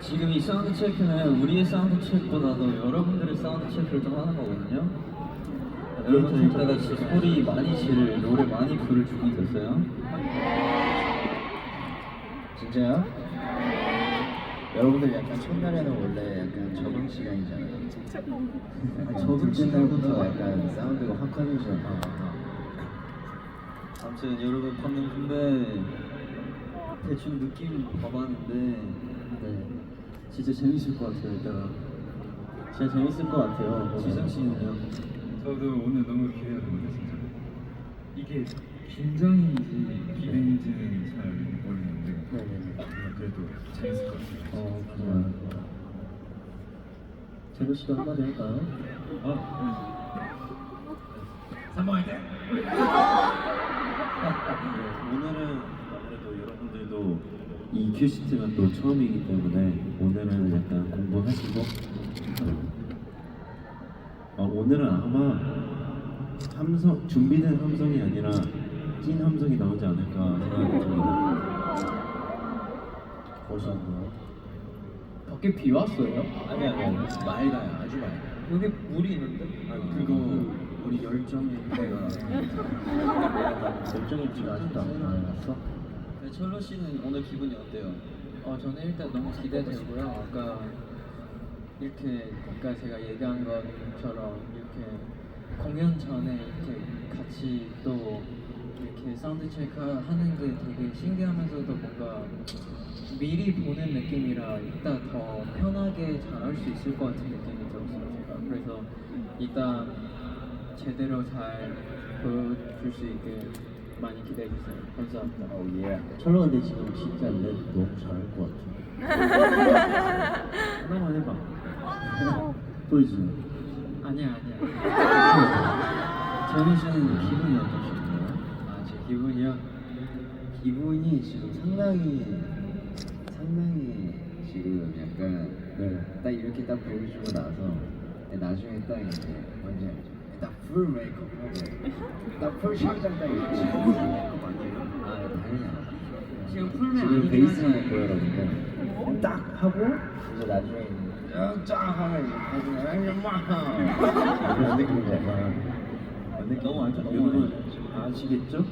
지금 이 사운드 체크는 우리의 사운드 체크보다도 여러분들의 사운드 체크를 좀 하는 거거든요. 여러분들 이따가 진짜 소리 많이 지를 노래 많이 부를 준비 됐어요? 진짜요? 여러분들 약간 첫날에는 원래 약간 적응 시간이잖아요. 적응 둘째 날부터 약간 사운드가 확 커지잖아요. 아무튼 여러분 방금 근데 대충 느낌 봐봤는데 네 진짜 재밌을 것 같아요 이따가. 진짜 재밌을 것 같아요 지성 씨는요? 저도 오늘 너무 기대가 됩니다 진짜. 이게 긴장인지 기대인지는 잘 모르겠는데 네네네. 정말 그래도 재밌을 것 같아요. 어 좋아요. 제로 씨도 한마디 할까요? 아, 3번 화이팅! 오늘은 아무래도 여러분들도 이 큐시트가 또 처음이기 때문에 어, 오늘은 아마 함성 준비된 함성이 아니라 찐 함성이 나오지 않을까 생각이 듭니다. 벌써 밖에 비 왔어요? 아니 아니 아니 맑아요 아주 맑아요 여기 물이 있는데? 아니 그거 우리 열정의 때가 열정의 지가 아직도 안 나왔어? 네, 철로 씨는 오늘 기분이 어때요? 어 저는 일단 너무 기대되고요. 아까 이렇게 아까 제가 얘기한 것처럼 이렇게 공연 전에 이렇게 같이 또 이렇게 사운드 체크 하는 게 되게 신기하면서도 뭔가 미리 보는 느낌이라 이따 더 편하게 잘 할 수 있을 것 같은 느낌이 들었어요. 제가 그래서 이따 제대로 잘 보여줄 수 있게 많이 기대해 주세요. 감사합니다. 오 예. 철로 근데 지금 진짜 랩 너무 잘할 것 같아 하나만 해봐. 보이지? 아니야 아니야. 정희 씨는 기분이 어떠신가요? 아, 제 기분이요? 기분이 지금 상당히 상당히 지금 약간 네. 딱 이렇게 딱 보여주고 나서 나중에 딱 이제 뭔지 알죠? 딱풀 메이크업 하고 딱풀 샵장 딱 이렇게 메이크업 지금 베이스만 하지. 보여라는데 딱 하고 이제 나중에 쫙 하면 이제 나중에 엄마 그런 느낌이 약간 너무 알죠? 아시겠죠?